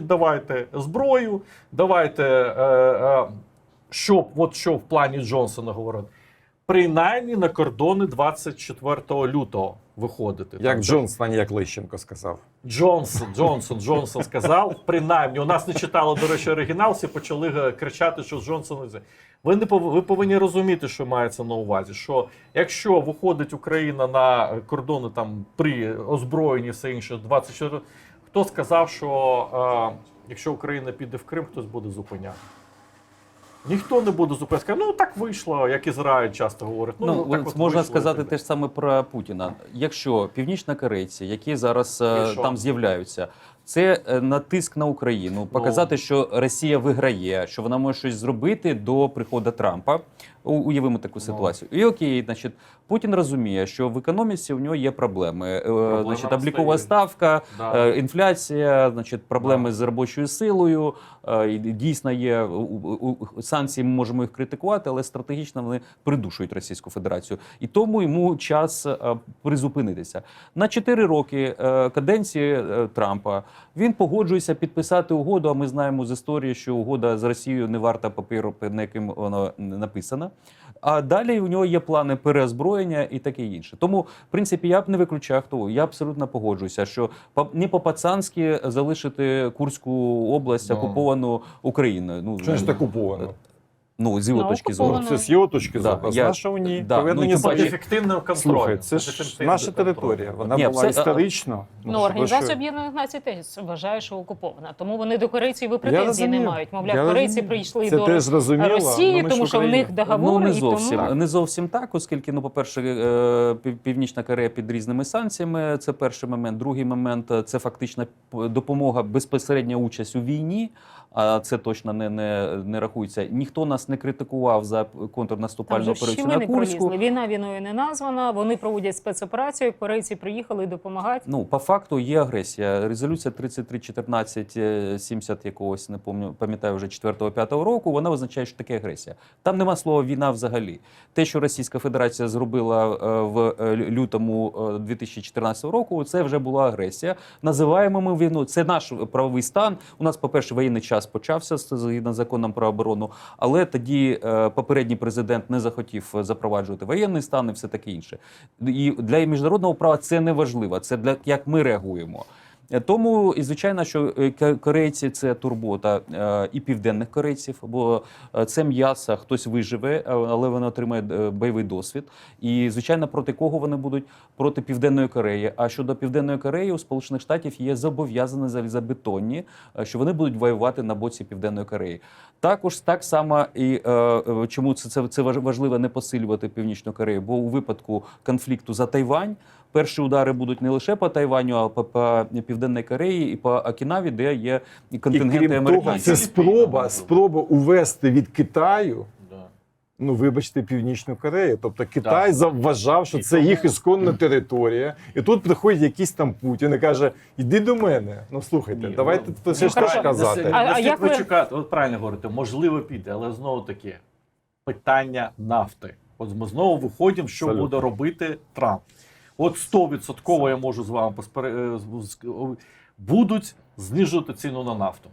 давайте зброю, давайте, е, е, щоб, от що в плані Джонсона говорить, принаймні на кордони 24 лютого виходити. Як Там, Джонсон, а не як Лещенко сказав. Джонсон, Джонсон, Джонсон сказав, принаймні, у нас не читали, до речі, оригінал, всі почали е, кричати, що Джонсон. Ви не пов- ви повинні розуміти, що мається на увазі. Що якщо виходить Україна на кордони там при озброєнні все інше, 24, хто сказав, що е, якщо Україна піде в Крим, хтось буде зупиняти? Ніхто не буде зупиняти. Ну так вийшло, як Ізраїль часто говорить. Ну, Ну, так от можна вийшло, сказати те ж саме про Путіна. Якщо північна північнокорейці, які зараз е, там з'являються, це е, натиск на Україну, показати, що Росія виграє, що вона може щось зробити до приходу Трампа. Уявимо таку ситуацію. І окей, значить, Путін розуміє, що в економіці у нього є проблеми. Е, значить, облікова ставка, Да. е, інфляція, значить, проблеми з робочою силою. Е, Дійсно є санкції, ми можемо їх критикувати, але стратегічно вони придушують Російську Федерацію. І тому йому час е, призупинитися. На 4 роки е, каденції е, Трампа він погоджується підписати угоду. А ми знаємо з історії, що угода з Росією не варта паперу, на яким вона написана. А далі у нього є плани переозброєння і таке інше. Тому, в принципі, я б не виключав того. Я абсолютно погоджуюся, що по- не по-пацанськи залишити Курську область Ну. окуповану Україною. Ну Що ж так куповано? Ну з його Ну, точки зору. окуповано. Це з його точки Да, зору. а З я- нашого ні. да, Проведені ну, і тим заходи. паче- ефективного контролю. Слухай, це ж наша територія. Вона Ні, була все- історично. Ну, що- організація Об'єднаних Націй теж вважає, що окупована. Тому вони до корейців і претензій не розумію. мають. Мовляв, Я корейці розумію. прийшли Це до теж зрозуміло, Росії, але ми ж тому що в Україна. них договори, Ну не і зовсім тому не зовсім так, оскільки, ну, по-перше, е, Пів- Північна Корея під різними санкціями. Це перший момент. Другий момент е, це фактично п- допомога, безпосередня участь у війні. А це точно не, не, не рахується. Ніхто нас не критикував за там контрнаступальну же операцію на Курську. пролізли. Війна війною не названа. Вони проводять спецоперацію. Корейці приїхали допомагати. Ну, по факту є агресія. Резолюція 3314 е, 70 якогось, не пам'ятаю, пам'ятаю вже 4-5 року, вона означає, що таке агресія. Там нема слова війна взагалі. Те, що Російська Федерація зробила е, в е, лютому е, 2014 року, це вже була агресія. Називаємо ми війну. Це наш правовий стан. У нас, по-перше, воєнний час почався згідно з законом про оборону, але тоді е, попередній президент не захотів запроваджувати воєнний стан і все таке інше. І для міжнародного права це не важливо. Це для як ми реагуємо. Тому і звичайно, що е, корейці це турбота е, і південних корейців, бо е, це м'ясо, хтось виживе, але вони отримають е, бойовий досвід. І звичайно, проти кого вони будуть? Проти Південної Кореї. А щодо Південної Кореї, у Сполучених Штатів є зобов'язані залізобетонні, що вони будуть воювати на боці Південної Кореї. Також так само і чому це, це, це важливо не посилювати Північну Корею, бо у випадку конфлікту за Тайвань. Перші удари будуть не лише по Тайваню, а по, по Південній Кореї і по Окінаві, де є і І контингенти крім того, це спроба, спроба увести від Китаю. Ну, вибачте, Північну Корею. Тобто Китай завважав, що І це тому- їх ісконна територія. І тут приходить якийсь там Путін і каже: іди до мене. Ну слухайте, Ні, давайте ну, то це ж так казати. А- Не слід як ви- вичекати, от правильно говорите, можливо піде, але знову таки питання нафти. От ми знову виходимо, що Абсолютно. буде робити Трамп. От 100% я можу з вами з- будуть знижувати ціну на нафту.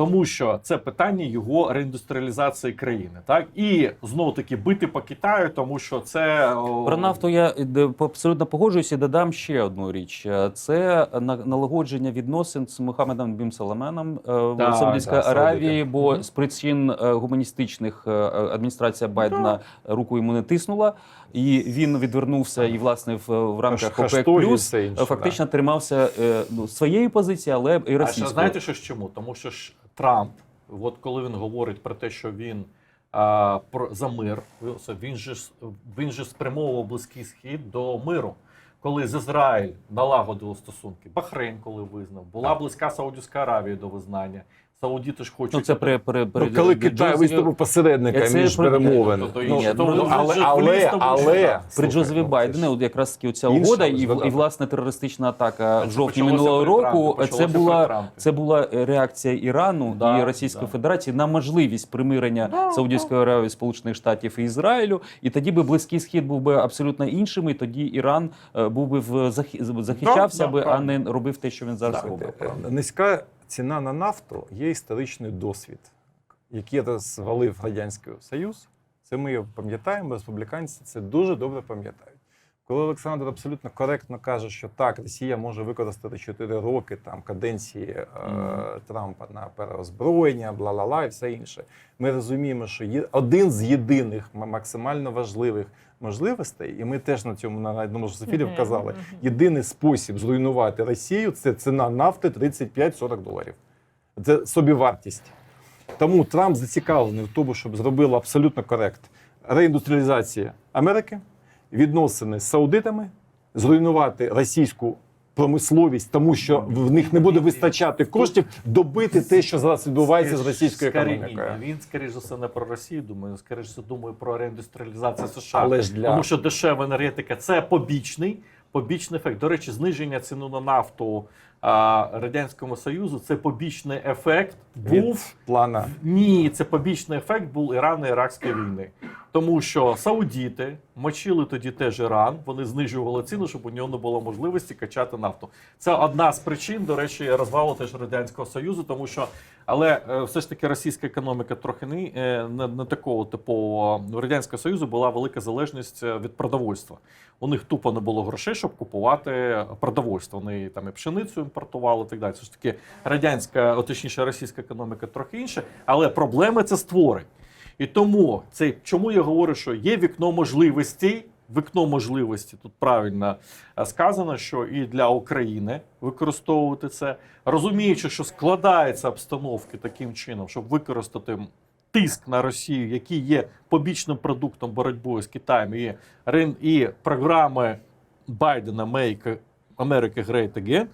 Тому що це питання його реіндустріалізації країни, так? І знову таки бити по Китаю, тому що це Про нафту я абсолютно погоджуюся і додам ще одну річ: Е, це на- налагодження відносин з Мухаммедом Бім Саламеном е, в Так, Саудівській так, Аравії, бо Мгм. з причин гуманістичних е, адміністрація Байдена руку йому не тиснула, і він відвернувся і власне в, в рамках ОПЕК плюс фактично тримався е, ну, своєї позиції, але і А ще знаєте, що ж чому? Тому що ж Трамп, от коли він говорить про те, що він а, про за мир, він же він же спрямовував близький схід до миру. Коли з Ізраїль налагодило стосунки, Бахрейн, коли визнав, була близька Саудівська Аравія до визнання. Саудіти ж хочуть Ну, це при, при, при, Ну, коли Китай виступив посередника Це між про- перемовин. Тобто, Ну, ні, ну, ну, але, але, але. При Джозефі ну, Байдені, от якраз таки оця інша угода, і, і власне терористична атака в жовтні минулого року. Це була це була реакція Ірану Да, і Російської да. Федерації на можливість примирення Да, Саудівської Аравії, Сполучених Штатів і Ізраїлю. І тоді би близький схід був би абсолютно іншим. І тоді Іран е, був би в захи- захищався Да, да, би, а не робив те, що він зараз робить. е, Низька ціна на нафту є історичний досвід, який розвалив Радянський Союз. Це ми пам'ятаємо, республіканці це дуже добре пам'ятають. Коли Олександр абсолютно коректно каже, що так, Росія може використати 4 роки там каденції е, Трампа на переозброєння, бла-ла-ла і все інше. Ми розуміємо, що є один з єдиних максимально важливих можливостей, і ми теж на цьому на одному з ефірів казали. Єдиний спосіб зруйнувати Росію це ціна нафти 35-40 доларів. Це собівартість. Тому Трамп зацікавлений в тому, щоб зробило абсолютно корект реіндустріалізація Америки, відносини з саудитами, зруйнувати російську промисловість, тому що в них не буде вистачати коштів добити те, що зараз відбувається з російською економікою. Він, скоріш за все, не про Росію думає, скоріш за все, думає про реіндустріалізацію США. Але ж для Тому що дешева енергетика це побічний, побічний ефект. До речі, зниження ціну на нафту а, Радянському Союзу це побічний ефект від був. плана Ні, це побічний ефект був Ірано-Іракської війни. Тому що саудіти мочили тоді теж Іран, вони знижували ціну, щоб у нього не було можливості качати нафту. Це одна з причин, до речі, розвалу теж Радянського Союзу, тому що, але е, все ж таки російська економіка трохи не, не, не такого типового. Радянського Союзу була велика залежність е, від продовольства. У них тупо не було грошей, щоб купувати продовольство. Вони там і пшеницю імпортували, і так далі. Все ж таки, радянська, точніше, російська економіка трохи інша, але проблеми це створить. І тому це чому я говорю, що є вікно можливостей. Вікно можливості тут правильно е, сказано, що і для України використовувати це, розуміючи, що складаються обстановки таким чином, щоб використати тиск на Росію, який є побічним продуктом боротьби з Китаєм, і, і програми Байдена Make America Great Again,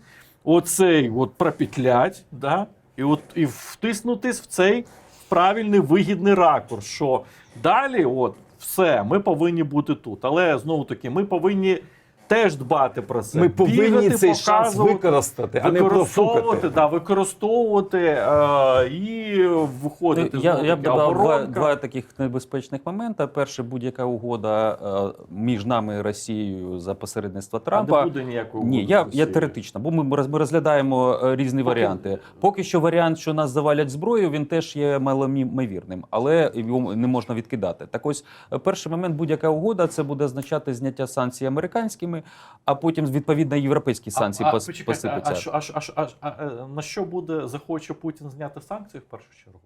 оцей от пропетлять, да, і от і втиснутись в цей правильний вигідний ракурс, що далі, от все, ми повинні бути тут. Але знову таки, ми повинні теж дбати про це. ми повинні Бігати, цей шанс використати, а не використовувати, профукати. да, використовувати е, і виходити Ну, Я, я б додав два, два таких небезпечних моменти. Перше, будь-яка угода е, між нами і Росією за посередництва А Трампа. не буде ніякої Ні, я, я теоретично, бо ми, ми розглядаємо е, різні Поки- варіанти. Поки що варіант, що нас завалять зброю, він теж є малоймовірним, але його не можна відкидати. Так ось, е, перший момент, будь-яка угода, це буде означати зняття санкцій американськими, а потім відповідно європейські санкції а, пос- почекайте, посипляться. А, а, що- а, що- а, а, а, е, на що буде захоче Путін зняти санкції в першу чергу?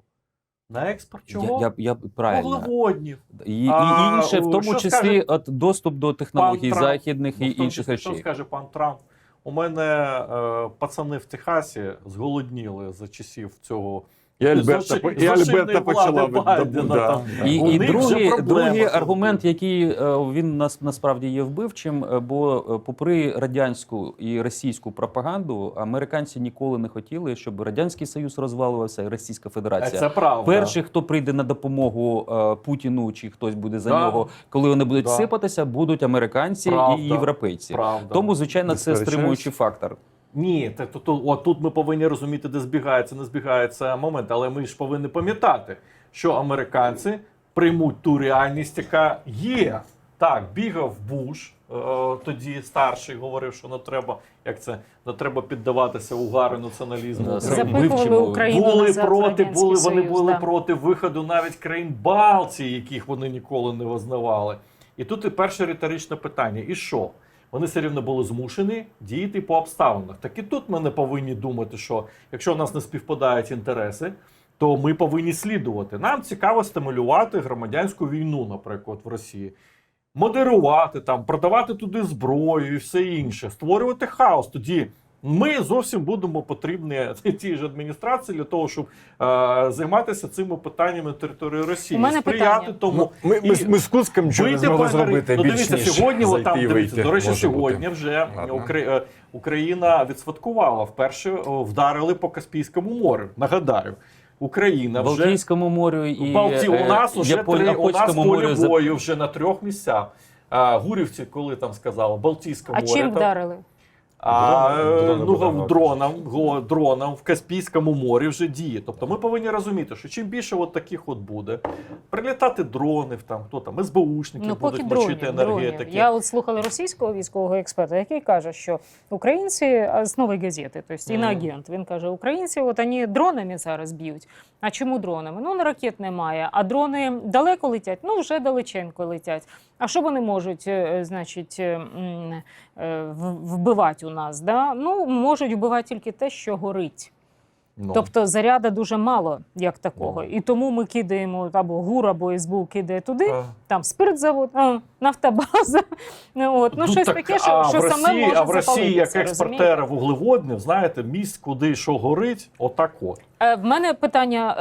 На експорт чого? Я, я, я правильно. Вуглеводнів. І, А, і інше, в тому числі скаже от, доступ до технологій західних Ну, і в інших числі, Що скаже пан Трамп? У мене е, пацани в Техасі зголодніли за часів цього. І Альберта, і Альберта почала Байдена да, там. І, і другий, другий аргумент, який е, він нас насправді є вбивчим, е, бо е, попри радянську і російську пропаганду, американці ніколи не хотіли, щоб радянський союз розвалювався і Російська Федерація. Це правда. Перший, хто прийде на допомогу Путіну, чи хтось буде за Да. нього, коли вони будуть Да. сипатися, будуть американці Правда. і європейці. Правда. Тому, звичайно, це стримуючий фактор. Ні, так, то, то, от тут ми повинні розуміти, де збігається, не збігається момент. Але ми ж повинні пам'ятати, що американці приймуть ту реальність, яка є. Так, бігав Буш, е, тоді старший говорив, що не треба, як це не треба піддаватися угару націоналізму. Запихували Україну були назад проти, були вони були да. проти виходу навіть країн Балтії, яких вони ніколи не визнавали. І тут і перше риторичне питання: і що? Вони все рівно були змушені діяти по обставинах. Так і тут ми не повинні думати, що якщо у нас не співпадають інтереси, то ми повинні слідувати. Нам цікаво стимулювати громадянську війну, наприклад, в Росії. Модерувати там, продавати туди зброю і все інше, створювати хаос. Тоді ми зовсім будемо потрібні тій ж адміністрації для того, щоб е, займатися цими питаннями на території Росії. У мене сприяти питання. тому. Ну, ми, ми, ми з Курском нічого не змогли зробити ну, більш дивіться, ніж сьогодні зайти там дивіться, до речі, може бути. сьогодні вже Ладно. Укра... е, Україна відсвяткувала вперше вдарили по Каспійському морю. Нагадаю, Україна В вже Балтійському морю і Балті... у е, нас уже три, у нас за- бою вже на трьох місцях. А, Гурівці, коли там сказали, Балтійське А море. чим там- вдарили? А Дрони- е, ну, будемо дронам, го- дронам в Каспійському морі вже діє. Тобто ми повинні розуміти, що чим більше от таких от буде, прилітати дронів, там, хто там, СБУшники Ну, будуть мочити енергетики. Я от слухала російського військового експерта, який каже, що українці з нової газети, тобто іноагент, він каже, українці от вони дронами зараз б'ють. А чому дронами? Ну, ракет немає, а дрони далеко летять, ну вже далеченько летять. А що вони можуть, е, значить, е, м, е, вбивати у нас? Да? Ну, можуть вбивати тільки те, що горить. Ну. Тобто заряда дуже мало як такого. Ну. І тому ми кидаємо або ГУР, або СБУ кидає туди, А. там спиртзавод, а, нафтобаза. Ну, От. Ну, щось так, таке, що, а що в саме Росії, може а в Росії як запалитися, експортера вуглеводнів, знаєте, місць, куди що горить, отак от. Е, В мене питання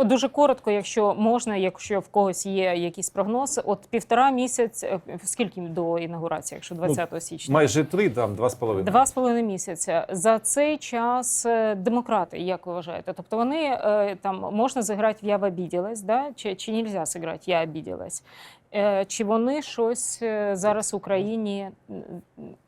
е, дуже коротко, якщо можна, якщо в когось є якийсь прогноз. От півтора місяць, е, скільки до інаугурації, якщо 20 січня? Майже три, там, два з половиною. Два з половиною місяця. За цей час демократи, як ви вважаєте? Тобто вони там можна зіграти в я обіділась, да? чи, чи нельзя зіграти я обіділась? Е, Чи вони щось е, зараз в Україні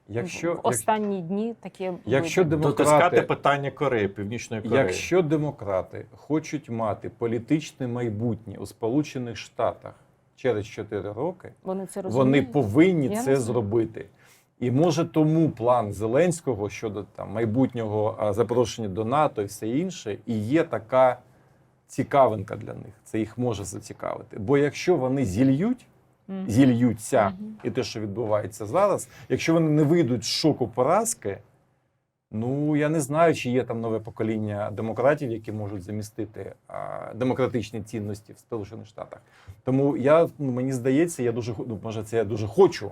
Якщо, в останні дні таке якщо? Демократи, питання Кореї, Північної Кореї. якщо демократи хочуть мати політичне майбутнє у Сполучених Штатах через 4 роки, вони це вони повинні Я це зробити. І може тому план Зеленського щодо там майбутнього запрошення до НАТО і все інше, і є така цікавинка для них. Це їх може зацікавити. Бо якщо вони зільють. Зільються, і те, що відбувається зараз, якщо вони не вийдуть з шоку поразки, ну я не знаю, чи є там нове покоління демократів, які можуть замістити а, демократичні цінності в Сполучених Штатах. Тому я ну, мені здається, я дуже ну, може, це я дуже хочу,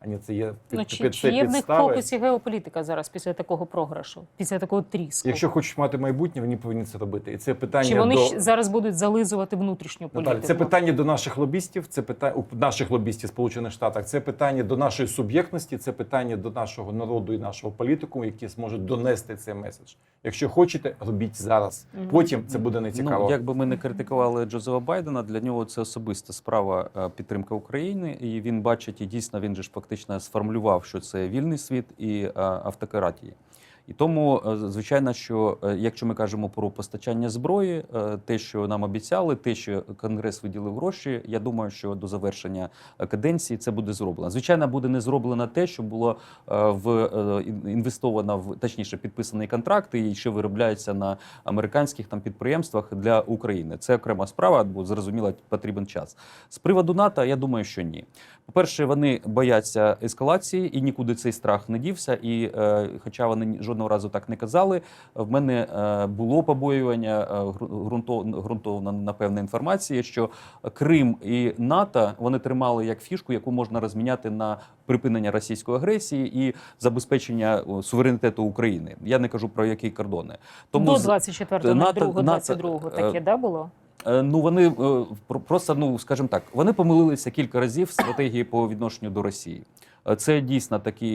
а не, а не це є під, Ну, чи, під чи є в них фокусі геополітика зараз після такого програшу, після такого тріску? Якщо хочуть мати майбутнє, вони повинні це робити. І це питання Чи вони до зараз будуть зализувати внутрішню політику? Наталя, це питання до наших лобістів, це питання у наших лобістів Сполучених Штатах. Це питання до нашої суб'єктності, це питання до нашого народу і нашого політику, які зможуть донести цей меседж. Якщо хочете, робіть зараз. Потім це буде не цікаво. Ну, як би ми не критикували Джозефа Байдена, для нього це особиста справа е, підтримка України, і він бачить, і дійсно він же ж фактично сформулював, що це вільний світ і е, автократія. І тому, е, звичайно, що е, якщо ми кажемо про постачання зброї, е, те, що нам обіцяли, те, що Конгрес виділив гроші, я думаю, що до завершення каденції це буде зроблено. Звичайно, буде не зроблено те, що було в інвестовано в точніше підписані контракти і ще виробляються на американських там підприємствах для України. Це окрема справа, бо зрозуміло, потрібен час. З приводу НАТО, я думаю, що ні. По-перше, вони бояться ескалації і нікуди цей страх не дівся. І хоча вони ні- жодного разу так не казали, в мене е, було побоювання е, гру- ґрунтов- ґрунтовна інформація, що Крим і НАТО вони тримали як фішку, яку можна розміняти на припинення російської агресії і забезпечення суверенітету України. Я не кажу про які кордони. До з- 24 на НАТО- 2 22 НАТО, таке, да, було? Е, Ну вони про- просто, ну скажімо так, вони помилилися кілька разів в стратегії по відношенню до Росії. Е, Це дійсно такі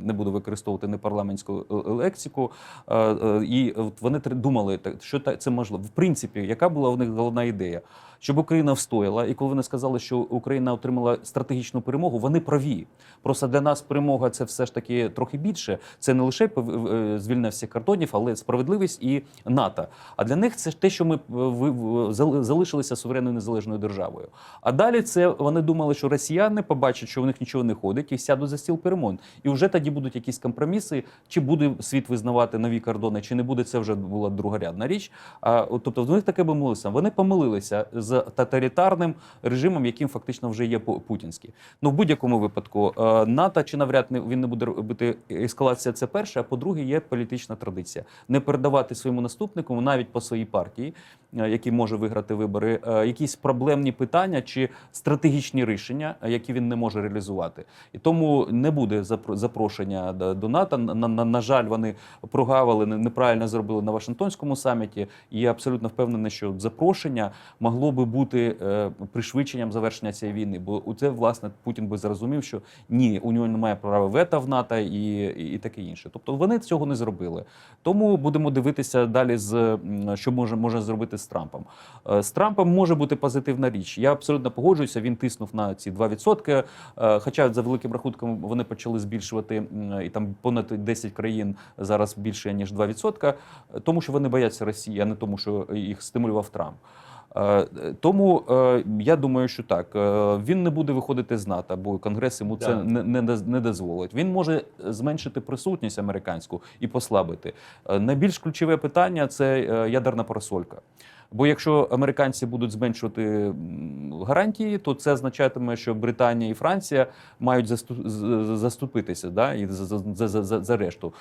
не буду використовувати непарламентську е, лексику. Е, е, І вони думали, що це можливо. В принципі, яка була в них головна ідея? Щоб Україна встояла, і коли вони сказали, що Україна отримала стратегічну перемогу, вони праві. Просто для нас перемога це все ж таки трохи більше. Це не лише е, звільнення всіх кордонів, але справедливість і НАТО. А для них це те, що ми е, залишилися суверенною незалежною державою. А далі це вони думали, що росіяни побачать, що в них нічого не ходить, і сядуть за стіл перемон. І вже тоді будуть якісь компроміси, чи буде світ визнавати нові кордони, чи не буде. Це вже була другорядна річ. А тобто в них таке би молилися. Вони помилилися з тоталітарним режимом, яким фактично вже є пу- путінський. Ну в будь-якому випадку е, НАТО чи навряд не він не буде робити ескалація. Це перше. А по-друге, є політична традиція не передавати своєму наступнику навіть по своїй партії, е, який може виграти вибори, е, якісь проблемні питання чи стратегічні рішення, які він не може реалізувати. І тому не буде запро- запрошення до НАТО. На, на, на жаль, вони прогавили, неправильно зробили на Вашингтонському саміті. І я абсолютно впевнений, що запрошення могло би бути е, пришвидшенням завершення цієї війни. Бо у це власне Путін би зрозумів, що ні, у нього немає права вето в НАТО і, і, таке інше. Тобто вони цього не зробили. Тому будемо дивитися далі, з що може може зробити з Трампом. Е, З Трампом може бути позитивна річ. Я абсолютно погоджуюся. Він тиснув на ці 2%. е, Хоча за великим рахунком вони почали збільшувати і там понад 10 країн зараз більше ніж 2%, тому що вони бояться Росії, а не тому, що їх стимулював Трамп. Е, Тому е, я думаю, що так е, він не буде виходити з НАТО, бо Конгрес йому це Да. не, не, не дозволить. Він може зменшити присутність американську і послабити. Найбільш ключове питання це ядерна парасолька. Бо якщо американці будуть зменшувати гарантії, то це означатиме, що Британія і Франція мають заступитися да, і за, за, за, за решту.